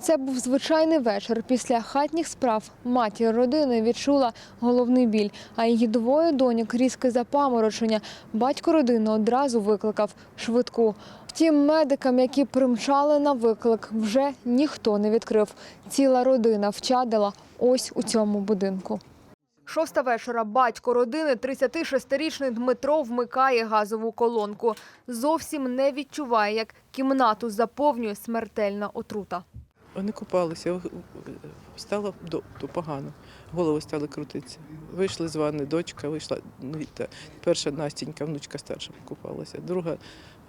Це був звичайний вечір. Після хатніх справ матір родини відчула головний біль, а її двоє доньок різке запаморочення. Батько родини одразу викликав швидку. Втім, медикам, які примчали на виклик, вже ніхто не відкрив. Ціла родина вчадила ось у цьому будинку. Шоста вечора батько родини, 36-річний Дмитро, вмикає газову колонку. Зовсім не відчуває, як кімнату заповнює смертельна отрута. Вони купалися, стало до- то погано. Голови стали крутитися. Вийшли з ванни, дочка вийшла. ну, та- Перша Настінька, внучка старша, купалася, друга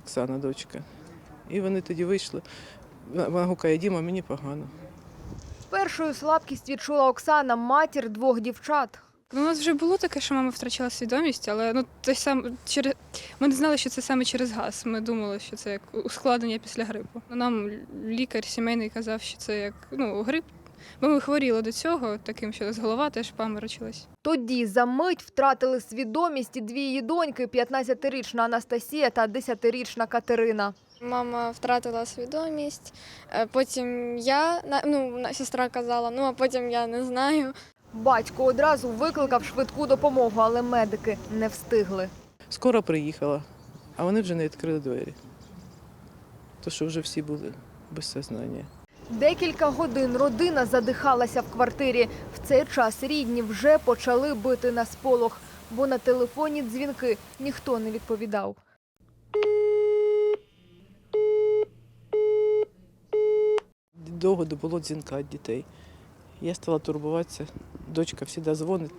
Оксана, дочка. І вони тоді вийшли. Вона гукає, Діма, мені погано. Першою слабкість відчула Оксана, матір двох дівчат. Ну, У нас вже було таке, що мама втрачала свідомість, але ну те сам через ми не знали, що це саме через газ. Ми думали, що це як ускладнення після грипу. Ну, Нам лікар сімейний казав, що це як ну грип. Бо ми хворіли до цього, таким, що з голова теж паморочилась. Тоді за мить втратили свідомість і дві її доньки, 15-річна Анастасія та 10-річна Катерина. Мама втратила свідомість. е, Потім я на- ну, на- сестра казала, ну а потім я не знаю. Батько одразу викликав швидку допомогу, але медики не встигли. Скоро приїхала, а вони вже не відкрили двері. То що вже всі були без сознання. Декілька годин родина задихалася в квартирі. В цей час рідні вже почали бити на сполох, бо на телефонні дзвінки ніхто не відповідав. Довго не було дзвінка від дітей. Я стала турбуватися. Дочка завжди дзвонить,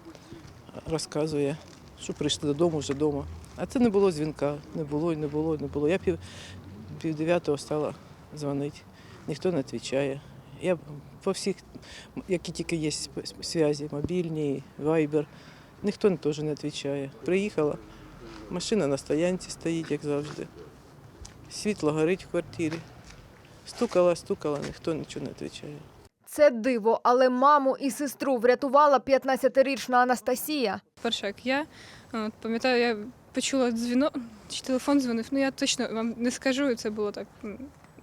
розказує, що прийшли додому вже вдома. А це не було дзвінка, не було, не було, і не було. Я пів, пів дев'ятого стала дзвонити, ніхто не відповідає. Я по всіх, які тільки є зв'язі, мобільні, вайбер, ніхто теж не відповідає. Приїхала, машина на стоянці стоїть, як завжди. Світло горить в квартирі. Стукала, стукала, ніхто нічого не відповідає. Це диво, але маму і сестру врятувала 15-річна Анастасія. Перше, як я от, пам'ятаю, я почула дзвінок, чи телефон дзвонив. Ну я точно вам не скажу, це було так.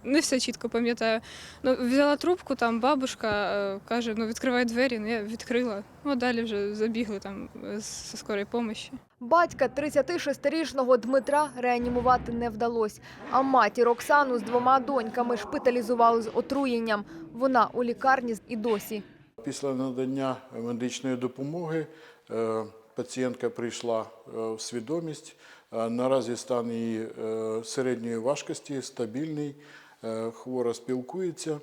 Не все чітко пам'ятаю. Ну, взяла трубку, там бабушка е, каже, ну відкривай двері. Ну я відкрила. Ну далі вже забігли там е, з скорої помощі. Батька 36-річного Дмитра реанімувати не вдалося, а матір Оксану з двома доньками шпиталізували з отруєнням. Вона у лікарні і досі. Після надання медичної допомоги е, пацієнтка прийшла в свідомість. Наразі стан її середньої важкості, стабільний, хвора спілкується.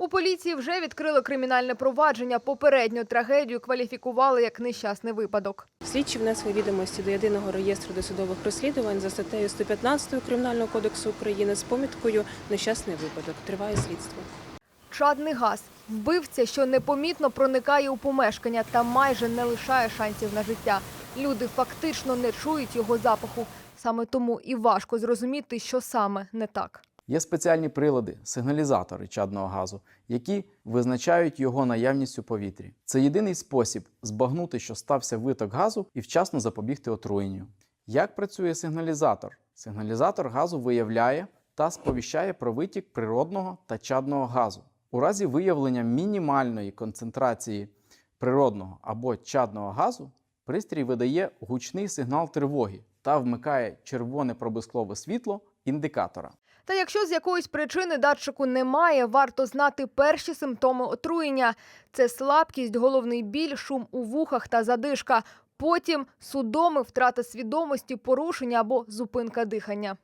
У поліції вже відкрили кримінальне провадження. Попередню трагедію кваліфікували як нещасний випадок. Слідчі внесли відомості до єдиного реєстру досудових розслідувань за статтею 115 Кримінального кодексу України з поміткою Нещасний випадок. Триває слідство. Чадний газ вбивця, що непомітно проникає у помешкання та майже не лишає шансів на життя. Люди фактично не чують його запаху. Саме тому і важко зрозуміти, що саме не так. Є спеціальні прилади, сигналізатори чадного газу, які визначають його наявність у повітрі. Це єдиний спосіб збагнути, що стався виток газу і вчасно запобігти отруєнню. Як працює сигналізатор? Сигналізатор газу виявляє та сповіщає про витік природного та чадного газу. У разі виявлення мінімальної концентрації природного або чадного газу пристрій видає гучний сигнал тривоги та вмикає червоне проблискове світло індикатора. Та якщо з якоїсь причини датчику немає, варто знати перші симптоми отруєння: це слабкість, головний біль, шум у вухах та задишка. Потім судоми, втрата свідомості, порушення або зупинка дихання.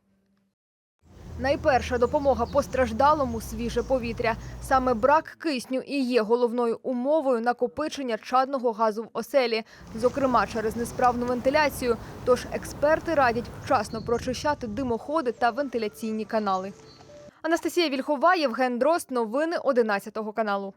Найперша допомога постраждалому свіже повітря. Саме брак кисню і є головною умовою накопичення чадного газу в оселі, зокрема через несправну вентиляцію. Тож експерти радять вчасно прочищати димоходи та вентиляційні канали. Анастасія Вільхова, Євген Дрозд. Новини 11 каналу.